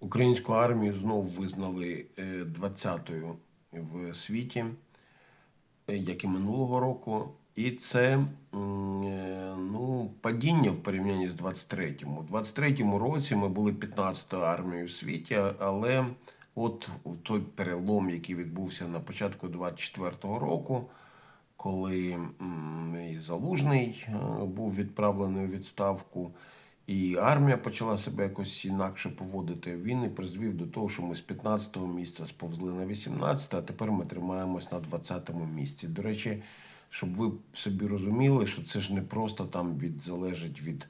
Українську армію знову визнали е, 20-ю в світі, е, як і минулого року. І це е, ну, падіння в порівнянні з 23-м. У 23-му році ми були 15-ю армією в світі, але от той перелом, який відбувся на початку 24-го року, коли і Залужний е, був відправлений у відставку, і армія почала себе якось інакше поводити. Він і призвів до того, що ми з 15-го місця сповзли на 18, а тепер ми тримаємось на 20-му місці. До речі, щоб ви собі розуміли, що це ж не просто там від залежить від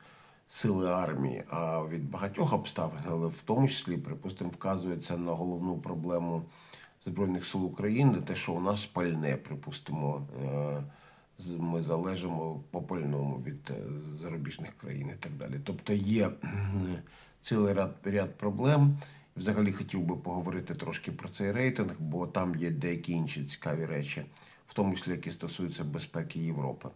сили армії, а від багатьох обставин, але в тому числі, припустимо, вказується на головну проблему Збройних сил України, те, що у нас пальне, припустимо, е, ми залежимо по пальному від е, зарубіжних країн і так далі. Тобто є цілий ряд, ряд проблем. Взагалі хотів би поговорити трошки про цей рейтинг, бо там є деякі інші цікаві речі, в тому числі які стосуються безпеки Європи.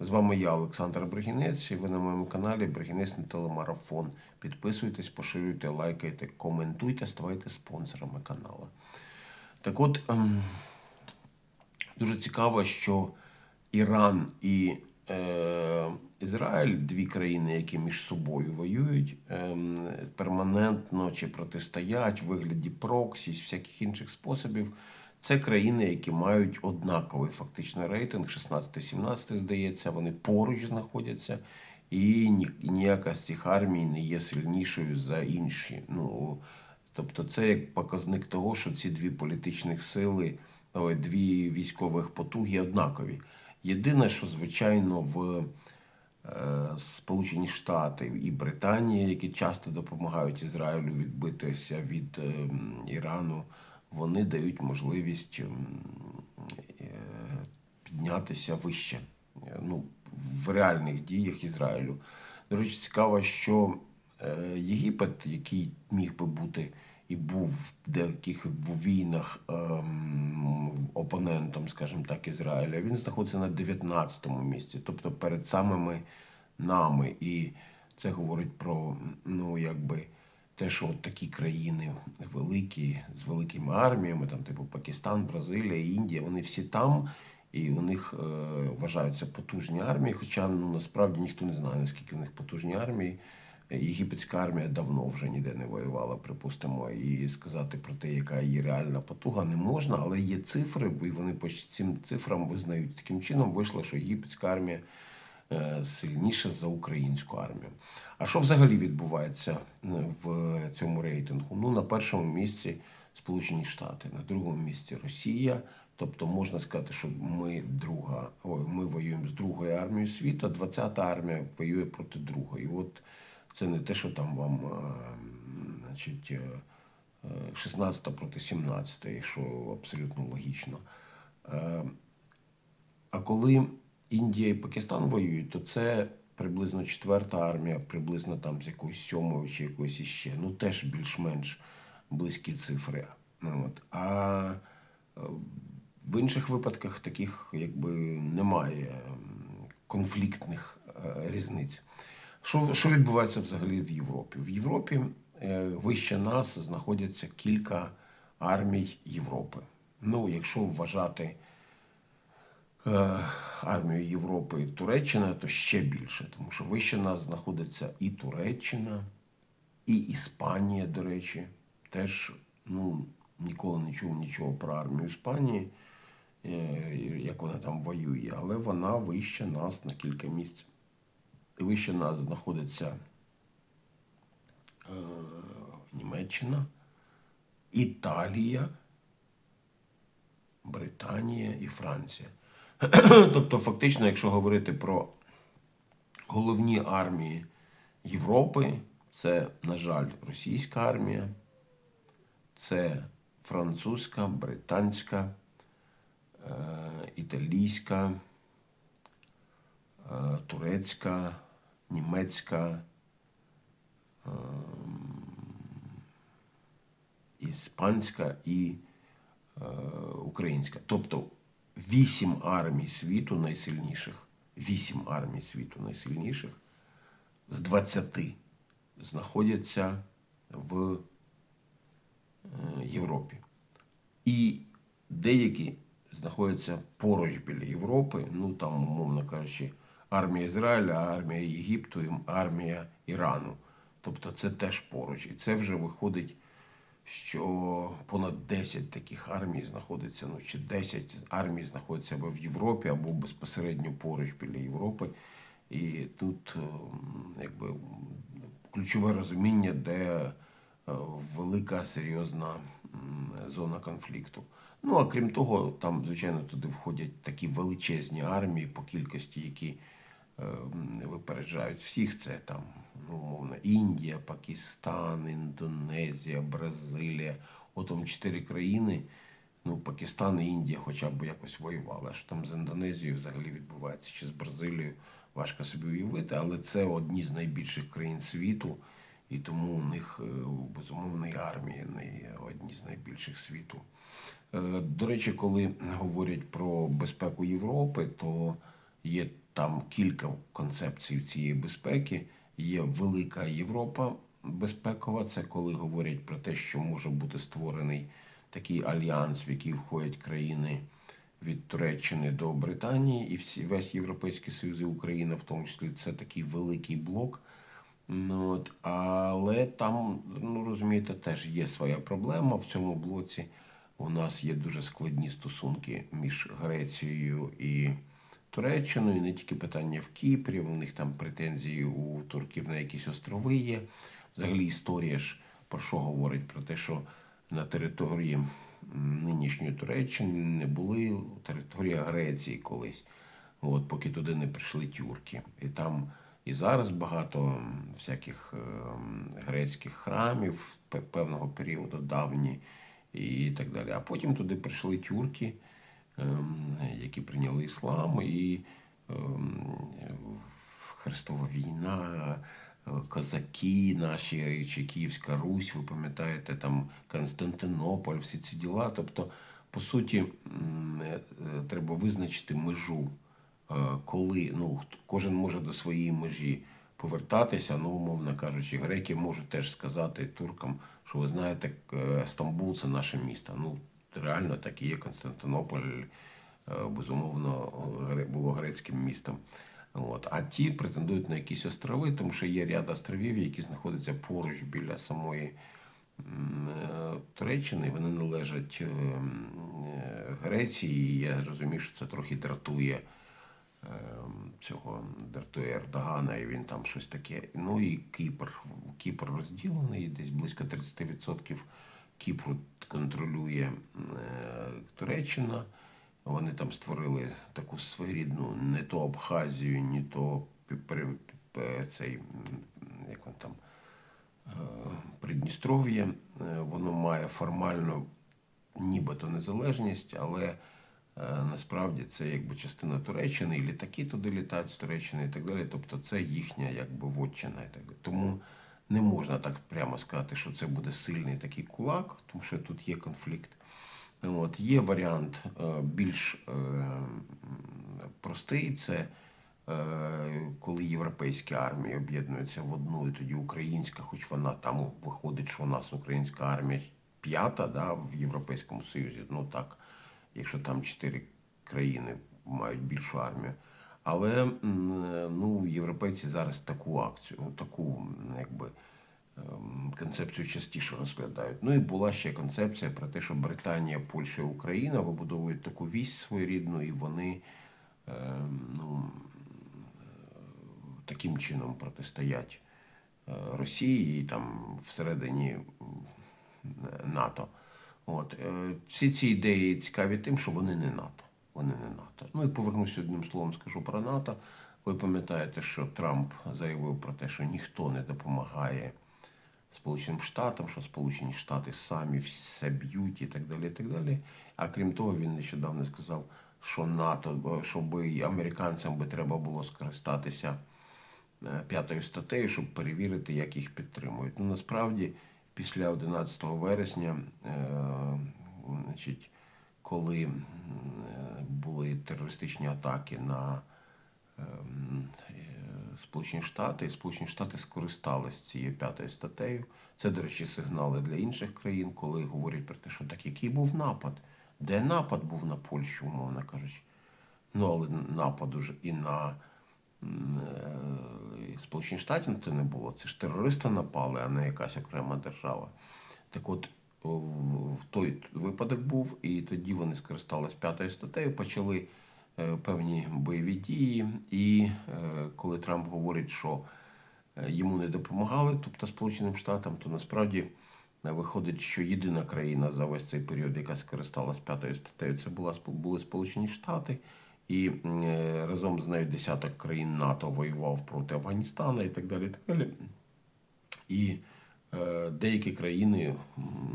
З вами я, Олександр Бригінець, і ви на моєму каналі Бригінець на телемарафон. Підписуйтесь, поширюйте, лайкайте, коментуйте, ставайте спонсорами каналу. Так от, ем, дуже цікаво, що Іран і е, Ізраїль, дві країни, які між собою воюють, ем, перманентно чи протистоять в вигляді проксі, всяких інших способів. Це країни, які мають однаковий фактично рейтинг, 16-17, здається, вони поруч знаходяться, і ніяка з цих армій не є сильнішою за інші. Ну, Тобто це як показник того, що ці дві політичних сили, дві військових потуги однакові. Єдине, що звичайно в е, Сполучені Штати і Британія, які часто допомагають Ізраїлю відбитися від е, Ірану, вони дають можливість е, піднятися вище. Ну, в реальних діях Ізраїлю. До речі, цікаво, що Єгипет, який міг би бути і був в деяких війнах опонентом, скажімо так, Ізраїля, він знаходиться на 19-му місці, тобто перед самими нами. І це говорить про ну, якби, те, що от такі країни великі, з великими арміями, там, типу Пакистан, Бразилія, Індія, вони всі там. І у них е, вважаються потужні армії, хоча ну, насправді ніхто не знає, наскільки у них потужні армії. Єгипетська армія давно вже ніде не воювала, припустимо, і сказати про те, яка її реальна потуга, не можна, але є цифри, і вони по цим цифрам визнають. Таким чином вийшло, що єгипетська армія е, сильніша за українську армію. А що взагалі відбувається е, в цьому рейтингу? Ну, на першому місці Сполучені Штати, на другому місці Росія. Тобто можна сказати, що ми друга, ой, ми воюємо з другою армією світу, 20-та армія воює проти другої. От це не те, що там вам е, значить, е, е, 16 проти 17, що абсолютно логічно. Е, А коли Індія і Пакистан воюють, то це приблизно четверта армія, приблизно там з якоюсь сьомою чи якоюсь іще. Ну теж більш-менш близькі цифри. Ну, От. А е, в інших випадках таких якби немає конфліктних е, різниць. Що, що відбувається взагалі в Європі? В Європі е, вище нас знаходяться кілька армій Європи. Ну, якщо вважати е, армію Європи Туреччина, то ще більше, тому що вище нас знаходиться і Туреччина, і Іспанія, до речі. Теж ну, ніколи не чув нічого про армію Іспанії, е, як вона там воює, але вона вище нас на кілька місць. Вище нас знаходиться е, Німеччина, Італія, Британія і Франція. Тобто, фактично, якщо говорити про головні армії Європи, це, на жаль, російська армія, це французька, британська, е, італійська, е, турецька, німецька, е, іспанська і е, українська. Тобто вісім армій світу найсильніших, вісім армій світу найсильніших з 20 знаходяться в Європі. І деякі знаходяться поруч біля Європи, ну там, умовно кажучи, армія Ізраїля, армія Єгипту, армія Ірану. Тобто це теж поруч. І це вже виходить, що понад 10 таких армій знаходиться, ну чи 10 армій знаходиться або в Європі, або безпосередньо поруч біля Європи. І тут ем, якби ключове розуміння, де е, велика серйозна зона конфлікту. Ну а крім того, там, звичайно, туди входять такі величезні армії по кількості, які е, випереджають всіх. Це там, ну, умовно, Індія, Пакистан, Індонезія, Бразилія. От вам чотири країни. Ну, Пакистан і Індія хоча б якось воювали. А що там з Індонезією взагалі відбувається, чи з Бразилією, важко собі уявити, але це одні з найбільших країн світу, і тому у них е, безумовно і армії не одні з найбільших світу. Е, До речі, коли говорять про безпеку Європи, то є там кілька концепцій цієї безпеки. Є велика Європа безпекова, це коли говорять про те, що може бути створений такий альянс, в який входять країни від Туреччини до Британії, і всі весь Європейський Союз і Україна, в тому числі, це такий великий блок. Ну, от, але там, ну розумієте, теж є своя проблема в цьому блоці. У нас є дуже складні стосунки між Грецією і Туреччиною. Не тільки питання в Кіпрі, у них там претензії у турків на якісь острови є. Взагалі історія ж про що говорить? Про те, що на території нинішньої Туреччини не були територія Греції колись, от, поки туди не прийшли тюрки. І там і зараз багато всяких ем, грецьких храмів певного періоду давні і так далі. А потім туди прийшли тюрки, які прийняли іслам, і ем, Хрестова війна, е, козаки наші, чи Київська Русь, ви пам'ятаєте, там Константинополь, всі ці діла. Тобто, по суті, е, е, треба визначити межу, е, коли ну, кожен може до своєї межі повертатися. Ну, умовно кажучи, греки можуть теж сказати туркам, що ви знаєте, е, Стамбул це наше місто. Ну, реально так і є Константинополь, е, безумовно, було грецьким містом. От. А ті претендують на якісь острови, тому що є ряд островів, які знаходяться поруч біля самої е, Туреччини. Вони належать е, Греції. І я розумію, що це трохи дратує цього дратує Ердогана, і він там щось таке. Ну і Кіпр. Кіпр розділений, десь близько 30% Кіпру контролює е, Туреччина. Вони там створили таку своєрідну не то Абхазію, ні то пі- цей, як він там, е, Придністров'я. Е, Воно має формально нібито незалежність, але е, насправді це якби частина Туреччини, і літаки туди літають з Туреччини і так далі. Тобто це їхня якби вотчина і так не можна так прямо сказати, що це буде сильний такий кулак, тому що тут є конфлікт. От, є варіант е, більш е, простий. Це е, коли європейські армії об'єднуються в одну, і тоді українська, хоч вона там виходить, що у нас українська армія п'ята да, в Європейському Союзі. Ну так, якщо там чотири країни мають більшу армію. Але ну, європейці зараз таку акцію, таку якби ем, концепцію частіше розглядають. Ну і була ще концепція про те, що Британія, Польща і Україна вибудовують таку вісь своєрідну, і вони ем, ну, е, таким чином протистоять е, Росії і там всередині НАТО. От. е, Всі ці ідеї цікаві тим, що вони не НАТО. Вони не НАТО. Ну і повернуся одним словом, скажу про НАТО. Ви пам'ятаєте, що Трамп заявив про те, що ніхто не допомагає Сполученим Штатам, що Сполучені Штати самі все б'ють і так далі. і так далі. А крім того, він нещодавно сказав, що НАТО, щоб американцям би треба було скористатися е, п'ятою статтею, щоб перевірити, як їх підтримують. Ну насправді, після 11 вересня, е, значить, коли е, були терористичні атаки на ем, е, Сполучені Штати, і Сполучені Штати скористались цією п'ятою статтею, Це, до речі, сигнали для інших країн, коли говорять про те, що так який був напад? Де напад був на Польщу, умовно кажучи. Ну, але нападу ж і на е, Сполучені Штати це не було. Це ж терористи напали, а не якась окрема держава. Так от, в той випадок був, і тоді вони скористалися п'ятою статтею, почали е, певні бойові дії. І е, коли Трамп говорить, що е, йому не допомагали, тобто Сполученим Штатам, то насправді виходить, що єдина країна за весь цей період, яка скористалась п'ятою статтею, це була були Сполучені Штати. І разом з нею десяток країн НАТО воював проти Афганістана і так далі. І так далі. І деякі країни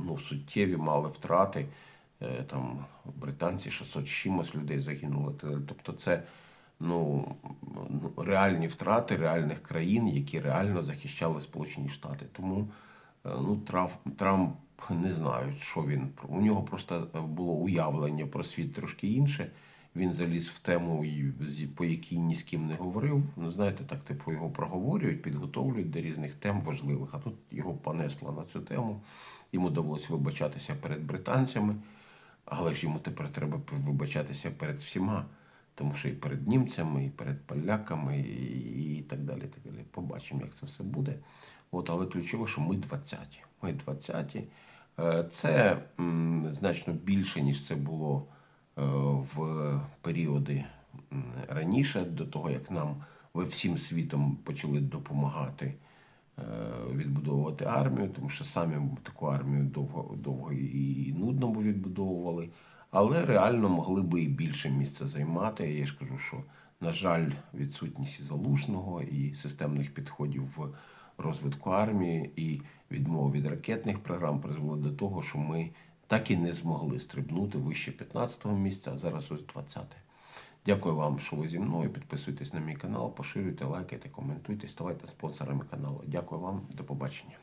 ну, суттєві мали втрати. Е, там британці 600 чимось людей загинуло. Тобто це ну, ну, реальні втрати реальних країн, які реально захищали Сполучені Штати. Тому е, ну, Трамп, Трамп не знаю, що він. У нього просто було уявлення про світ трошки інше. Він заліз в тему, по якій ні з ким не говорив. Ну, знаєте, так, типу, його проговорюють, підготовлюють до різних тем важливих. А тут його понесло на цю тему. Йому довелося вибачатися перед британцями, але ж йому тепер треба вибачатися перед всіма. Тому що і перед німцями, і перед поляками, і, так далі. так далі. Побачимо, як це все буде. От, але ключове, що ми 20-ті. Ми 20-ті. Е, Це значно більше, ніж це було в періоди раніше, до того, як нам ви всім світом почали допомагати е, відбудовувати армію, тому що самі таку армію довго, довго і нудно б відбудовували, але реально могли би і більше місця займати. Я ж кажу, що, на жаль, відсутність і залужного, і системних підходів в розвитку армії, і відмова від ракетних програм призвело до того, що ми так і не змогли стрибнути вище 15-го місця, а зараз ось 20-те. Дякую вам, що ви зі мною. Підписуйтесь на мій канал, поширюйте, лайкайте, коментуйте, ставайте спонсорами каналу. Дякую вам, до побачення.